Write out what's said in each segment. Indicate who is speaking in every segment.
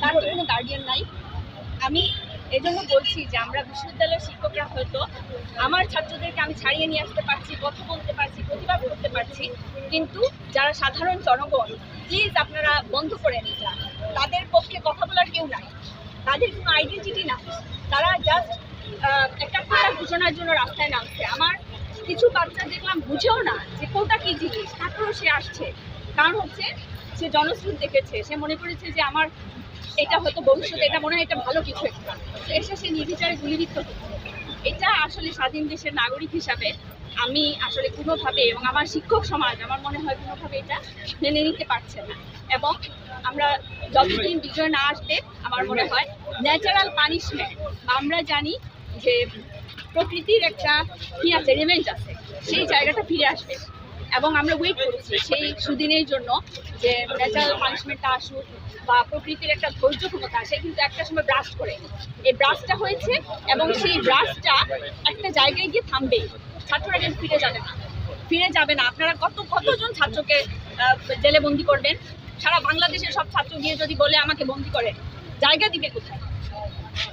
Speaker 1: তার তো কোনো গার্ডিয়ান নাই। আমি এজন্য বলছি যে আমরা বিশ্ববিদ্যালয়ের শিক্ষকরা হয়তো আমার ছাত্রদেরকে আমি ছাড়িয়ে নিয়ে আসতে পারছি, কথা বলতে পারছি, প্রতিবাদ করতে পারছি, কিন্তু যারা সাধারণ জনগণ প্লিজ আপনারা বন্ধ করে নিন তাদের পক্ষে কথা বলার কেউ নাই। তাদের কোনো আইডেন্টিটি নাই। তারা জাস্ট একটা কোটা ঘোষণার জন্য রাস্তায় নামছে। আমার কিছু বাচ্চা দেখলাম, বুঝেও না যে কোটা কি জিনিস। তারপরেও সে আসছে। কারণ হচ্ছে সে জনশ্রুত দেখেছে, সে মনে করেছে যে আমার এটা হয়তো ভবিষ্যতে এটা মনে হয় এটা ভালো কিছু একটা। এসে সে নির্বিচারে গুলিবিদ্ধ এটা আসলে স্বাধীন দেশের নাগরিক হিসাবে আমি আসলে কোনোভাবে এবং আমার শিক্ষক সমাজ আমার মনে হয় কোনোভাবে এটা মেনে নিতে পারছে না। এবং আমরা যতদিন বিজয় না আসবে, আমার মনে হয় ন্যাচারাল পানিশমেন্ট আমরা জানি যে প্রকৃতির একটা কি আছে রিভেঞ্জ আছে, সেই জায়গাটা ফিরে আসবে। এবং আমরা ওয়েট করছি সেই সুদিনের জন্য যে ন্যাচারাল পানিশমেন্টটা আসুক বা প্রকৃতির একটা ধৈর্য ক্ষমতা সে কিন্তু একটা সময় ব্রাস্ট করে। এই ব্রাস্টটা হয়েছে এবং সেই ব্রাস্টটা একটা জায়গায় গিয়ে থামবে ছাত্ররা কিন্তু ফিরে যাবে না। ফিরে যাবে না। আপনারা কত, কতজন ছাত্রকে জেলে বন্দি করবেন? সারা বাংলাদেশের সব ছাত্র গিয়ে যদি বলে আমাকে বন্দি করে, জায়গা দিবে কোথায়?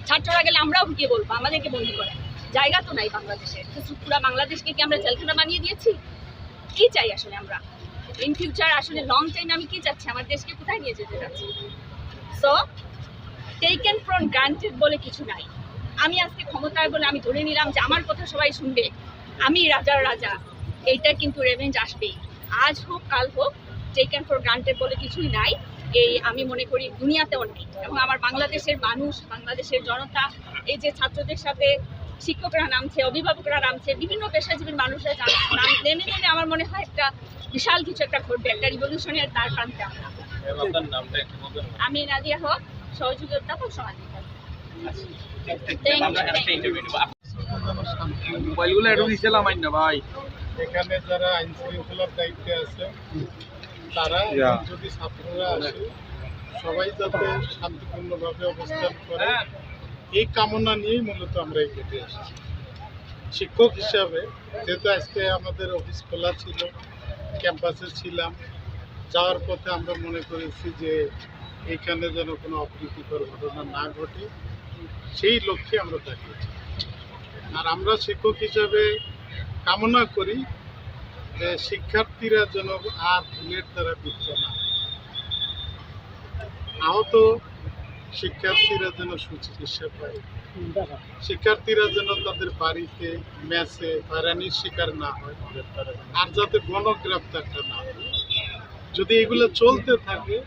Speaker 1: ছাত্ররা গেলে আমরাও গিয়ে বলব, আমাদেরকে বন্দি করে। জায়গা তো নাই বাংলাদেশে। পুরা বাংলাদেশকে কি আমরা জেলখানা বানিয়ে দিয়েছি? কি চাই আসলে আমরা? ইন ফিউচার আসলে লং টাইম আমি কি চাচ্ছি? আমার দেশকে কোথায় নিয়ে যেতে চাচ্ছি? সো টেকেন ফ্রম গ্রান্টেড বলে কিছু নাই। আমি আজকে ক্ষমতায় বলে আমি ধরে নিলাম যে আমার কথা সবাই শুনবে। আমি রাজার রাজা, এইটা কিন্তু রেভেঞ্জ আসবেই। আজ হোক, কাল হোক টেকেন ফর গ্রান্টেড বলে কিছুই নাই। এই আমি মনে করি দুনিয়াতেও নাই। এবং আমার বাংলাদেশের মানুষ, বাংলাদেশের জনতা, এই যে ছাত্রদের সাথে শিক্ষকরা নামছে অভিভাবকরা নামছে বিভিন্ন পেশাজীবীর মানুষরা নাম নেমে নেমে আমার মনে হয় একটা বিশাল কিছু একটা ঘটবে একটা রিভলিউশনের তার প্রান্তে আমরা। আমি নাদিয়া হক সহযোগী অধ্যাপক সমাধিকার
Speaker 2: আমরা একটা ইন্টারভিউ নেব মোবাইলগুলো একটু দিছিলাম না ভাই।
Speaker 3: এখানে যারা আইন শৃঙ্খলার দায়িত্বে আছে তারা যদি ছাত্ররা আসে সবাই যাতে শান্তিপূর্ণভাবে অবস্থান করে এই কামনা নিয়েই মূলত আমরা এই গেটে শিক্ষক হিসাবে, যেহেতু আজকে আমাদের অফিস খোলা ছিল, ক্যাম্পাসে ছিলাম, যাওয়ার পথে আমরা মনে করেছি যে এখানে যেন কোনো অপ্রীতিকর ঘটনা না ঘটে, সেই লক্ষ্যে আমরা দাঁড়িয়েছি। আর আমরা শিক্ষক হিসাবে কামনা করি যে শিক্ষার্থীরা যেন আর বুলেট দ্বারা বিদ্ধ না আহত শিক্ষার্থীরা যেন সুচিকিৎসা পায়। শিক্ষার্থীরা যেন তাদের বাড়িতে ম্যাচে হয়রানির শিকার না হয়, আর যাতে গণগ্রেপ্তারটা না হয়। যদি এগুলো চলতে থাকে,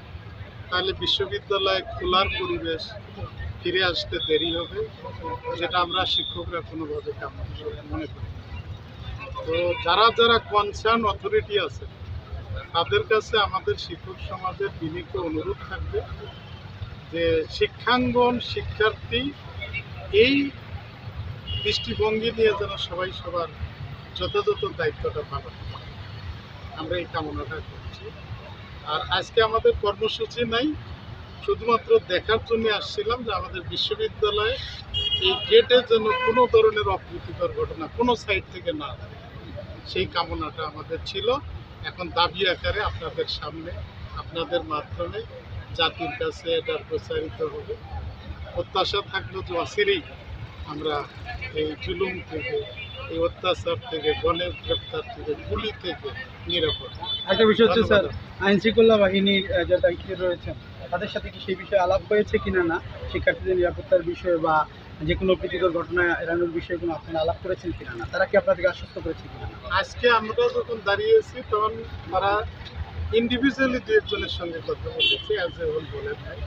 Speaker 3: তাহলে বিশ্ববিদ্যালয় খোলার পরিবেশ ফিরে আসতে দেরি হবে, যেটা আমরা শিক্ষকরা কোনোভাবে মনে করি তো যারা যারা কনসার্ন অথরিটি আছে, তাদের কাছে আমাদের শিক্ষক সমাজের বিনীত অনুরোধ থাকবে যে শিক্ষাঙ্গন শিক্ষার্থী, এই দৃষ্টিভঙ্গি নিয়ে যেন সবাই সবার যথাযথ দায়িত্বটা পালন করে। আমরা এই কামনাটা করছি। আর আজকে আমাদের কর্মসূচি নাই, শুধুমাত্র দেখার জন্য আসছিলাম যে আমাদের বিশ্ববিদ্যালয়ে এই গেটের জন্য কোনো ধরনের অপ্রীতিকর ঘটনা কোনো সাইড থেকে না সেই কামনাটা আমাদের ছিল। এখন দাবি আকারে আপনাদের সামনে, আপনাদের মাধ্যমে জাতির কাছে এটা প্রচারিত হবে। প্রত্যাশা থাকল যে অচিরেই আমরা এই জুলুম থেকে এই অত্যাচার থেকে গণের গ্রেপ্তার থেকে গুলি থেকে নিরাপদ।
Speaker 4: একটা বিষয় হচ্ছে স্যার। আইন শৃঙ্খলা বাহিনীর যে দায়িত্বে রয়েছেন তাদের সাথে কি সেই বিষয়ে আলাপ হয়েছে কিনা না? শিক্ষার্থীদের নিরাপত্তার বিষয়ে বা যে কোনো প্রীতিকর ঘটনা এড়ানোর বিষয়ে কোনো আপনারা আলাপ করেছেন কিনা না? তারা কি আপনাদেরকে আশ্বস্ত করেছে কিনা
Speaker 3: আজকে আমরা যখন দাঁড়িয়েছি তখন তারা ইন্ডিভিজুয়ালি দু একজনের সঙ্গে কথা বলেছি অ্যাজ এ হোল বলে নাই